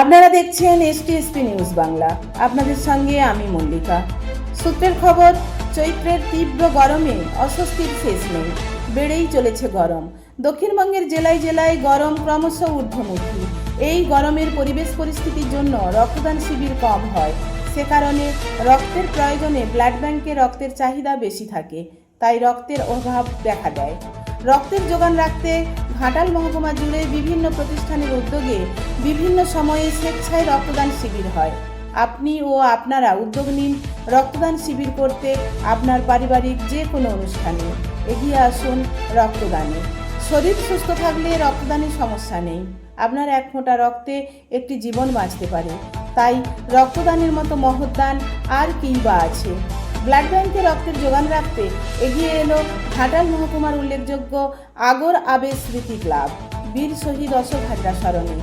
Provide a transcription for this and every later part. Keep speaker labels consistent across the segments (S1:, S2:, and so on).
S1: আপনারা দেখছেন STSP news Bangla আপনাদের সঙ্গে আমি মল্লিকা। সূত্রের খবর, চৈত্রের তীব্র গরমে অস্বস্তির শেষ নেই। বেড়েই চলেছে গরম। দক্ষিণবঙ্গের জেলায় জেলায় গরম ক্রমশ ঊর্ধ্বমুখী। এই গরমের পরিবেশ পরিস্থিতির জন্য রক্তদান শিবির কম হয়। সে কারণে রক্তের প্রয়োজনে ব্লাড ব্যাংকে রক্তের চাহিদা বেশি থাকে। তাই রক্তের অভাব দেখা দেয়। রক্তের যোগান রাখতে ঘাটাল মহকুমা জুড়ে বিভিন্ন প্রতিষ্ঠানের উদ্যোগে বিভিন্ন সময়ে স্বেচ্ছায় রক্তদান শিবির হয়। আপনি ও আপনারা উদ্যোগ নিন রক্তদান শিবির করতে আপনার পারিবারিক যে কোনো অনুষ্ঠানে। এগিয়ে আসুন রক্তদানে। শরীর সুস্থ থাকলে রক্তদানের সমস্যা নেই। আপনার এক ফোঁটা রক্তে একটি জীবন বাঁচতে পারে। তাই রক্তদানের মতো মহৎদান আর কী বা আছে। ব্লাড ব্যাংকে রক্তের যোগান রাখতে এগিয়ে এলো ঘাটাল মহকুমার উল্লেখযোগ্য আগর আবেশ স্মৃতি ক্লাব, বীর শহীদ অশোক হাজরা স্মরণে।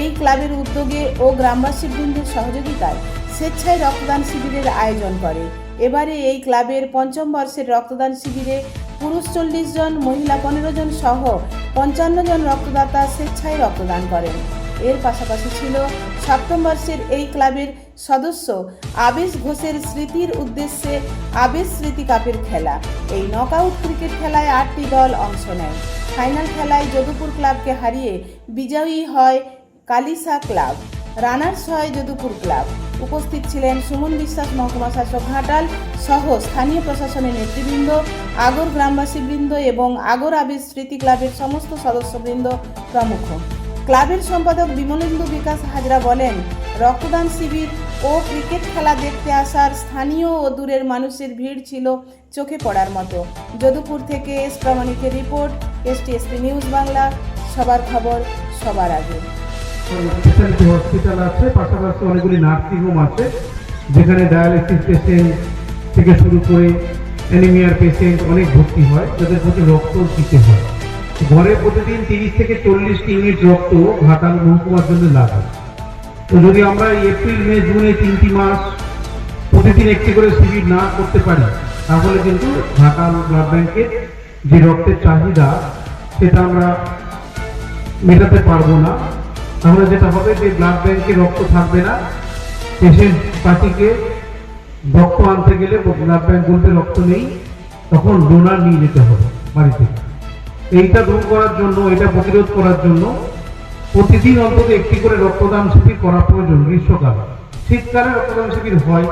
S1: এই ক্লাবের উদ্যোগে ও গ্রামবাসী বৃন্দের সহযোগিতায় স্বেচ্ছায় রক্তদান শিবিরের আয়োজন করে। এবারে এই ক্লাবের পঞ্চম বর্ষের রক্তদান শিবিরে পুরুষ চল্লিশ জন, মহিলা পনেরো জন সহ পঞ্চান্ন জন রক্তদাতা স্বেচ্ছায় রক্তদান করেন। এর পাশাপাশি ছিল সপ্তম বর্ষের এই ক্লাবের সদস্য আবেশ ঘোষের স্মৃতির উদ্দেশ্যে আবেশ স্মৃতি কাপের খেলা। এই নকআউট ক্রিকেট খেলায় আটটি দল অংশ নেয়। ফাইনাল খেলায় যদুপুর ক্লাবকে হারিয়ে বিজয়ী হয় কালিসা ক্লাব। রানার্স হয় যদুপুর ক্লাব। উপস্থিত ছিলেন সুমন বিশ্বাস মহকুমা শাসক ঘাটাল সহ স্থানীয় প্রশাসনের নেতৃবৃন্দ, আগর গ্রামবাসীবৃন্দ এবং আগর আবির স্মৃতি ক্লাবের সমস্ত সদস্যবৃন্দ প্রমুখ। ক্লাবের সম্পাদক বিমলেন্দু বিকাশ হাজরা বলেন, রক্তদান শিবির ও ক্রিকেট খেলা দেখতে আসার স্থানীয় ও দূরের মানুষের ভিড় ছিল চোখে পড়ার মতো। যদুপুর থেকে S প্রামাণিকের report S STSP news Bangla, সবার খবর সবার আগে।
S2: হসপিটাল আছে? পাশাপাশি অনেকগুলি নার্সিং হোম আছে, যেখানে ডায়ালিসিস পেশেন্ট থেকে শুরু করে অ্যানিমিয়ার পেশেন্ট অনেক ভর্তি হয়, যাদের প্রতি রক্ত দিতে হয়। ঘরে প্রতিদিন তিরিশ থেকে চল্লিশ ইউনিট রক্ত ঘাটাল মহকুমার জন্য লাগে তো যদি আমরা এপ্রিল, মে, জুনে তিনটি মাস প্রতিদিন একটি করে শিবির না করতে পারি, তাহলে কিন্তু ঘাটাল ব্লাড ব্যাংকের যে রক্তের চাহিদা, সেটা আমরা মেটাতে পারব না। তাহলে যেটা হবে যে ব্লাড ব্যাংকে রক্ত থাকবে না পেশেন্ট পার্টিকে রক্ত আনতে গেলে ব্লাড ব্যাংক বলতে রক্ত নেই, তখন ডোনার নিয়ে যেতে হবে বাড়ি থেকে এইটা দূর করার জন্য, এটা প্রতিরোধ করার জন্য প্রতিদিন অন্তত একটি করে রক্তদান শিবির করা প্রয়োজন গ্রীষ্মকাল। শীতকালে রক্তদান শিবির হয়,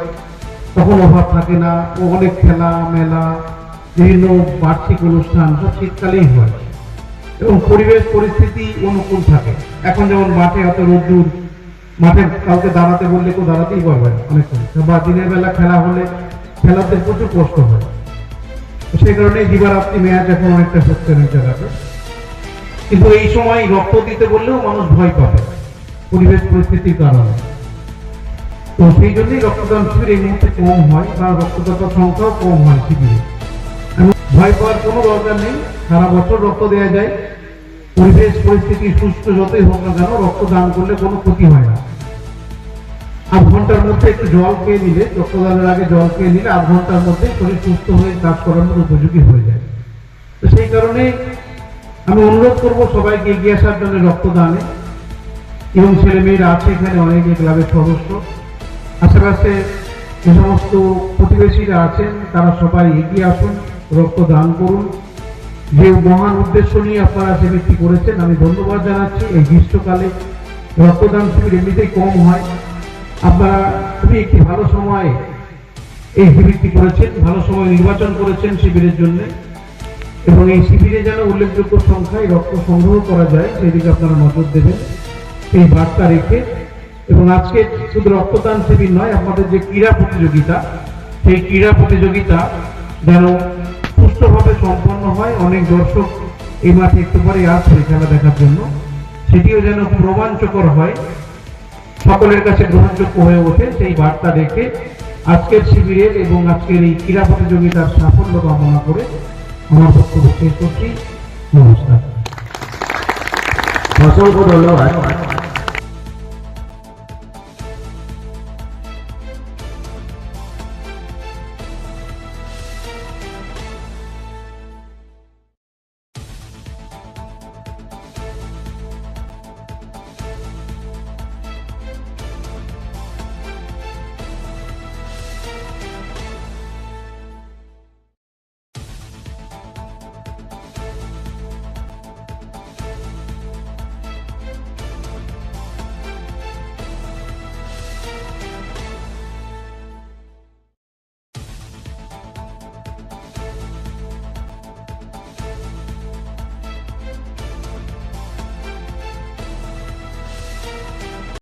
S2: তখন অভাব থাকে না অনেক খেলা, মেলা, বিভিন্ন বার্ষিক অনুষ্ঠান সব শীতকালেই হয়। এবং পরিবেশ পরিস্থিতি অনুকূল থাকে। এখন যেমন মাঠে এত রোদ্দুর, মাঠে কাউকে দাঁড়াতে বললে কেউ দাঁড়াতেই পারবে অনেকক্ষণ। বা দিনের বেলা খেলা হলে খেলাতে প্রচুর কষ্ট হয়। সেই কারণে দিবারাত্রি মেয়াদ এখন অনেকটা হচ্ছে অনেক জায়গাতে কিন্তু এই সময় রক্ত দিতে বললেও মানুষ ভয় পাবে। পরিবেশ পরিস্থিতির কারণে। তো সেই জন্যই রক্তদান শিবির এই মুহূর্তে কম হয় বা রক্তদাতার সংখ্যাও কম হয় শিবিরে। ভয় পাওয়ার কোনো দরকার নেই, সারা বছর রক্ত দেওয়া যায়। পরিবেশ পরিস্থিতি সুস্থ যতই হোক না কেন রক্ত দান করলে কোনো ক্ষতি হয় না। আধ ঘণ্টার মধ্যে একটু জল খেয়ে নিলে, রক্তদানের আগে জল খেয়ে নিলে আধ ঘণ্টার মধ্যে শরীর সুস্থ হয়ে কাজ করানোর উপযোগী হয়ে যায়। তো সেই কারণে আমি অনুরোধ করব সবাইকে এগিয়ে আসার জন্য রক্তদানে। এবং ছেলে মেয়েরা আছে এখানে, অনেকে ক্লাবের সদস্য। আশেপাশে যে সমস্ত প্রতিবেশীরা আছেন, তারা সবাই এগিয়ে আসুন, রক্তদান করুন। যে মহান উদ্দেশ্য নিয়ে আপনারা শিবিরটি করেছেন, আমি ধন্যবাদ জানাচ্ছি। এই গ্রীষ্মকালে রক্তদান শিবির এমনিতেই কম হয়। আপনারা খুবই একটি ভালো সময় এই শিবিরটি করেছেন, ভালো সময় নির্বাচন করেছেন শিবিরের জন্য। এবং এই শিবিরে যেন উল্লেখযোগ্য সংখ্যায় রক্ত সংগ্রহ করা যায়, সেদিকে আপনারা নজর দেবেন এই বার্তা রেখে এবং আজকে শুধু রক্তদান শিবির নয়, আমাদের যে ক্রীড়া প্রতিযোগিতা, সেই ক্রীড়া প্রতিযোগিতা যেন সুস্থভাবে সম্পন্ন হয়, অনেক দর্শক এই মাঠে একটু পরে আসবে খেলা দেখার জন্য। সেটিও যেন রোমাঞ্চকর হয়। সকলের কাছে গ্রহণযোগ্য হয়ে ওঠে সেই বার্তা দেখে আজকের শিবিরের এবং আজকের এই ক্রীড়া প্রতিযোগিতার সাফল্য কামনা করে আমার বক্তব্য শেষ করছি। নমস্কার।
S3: অসংখ্য ধন্যবাদ।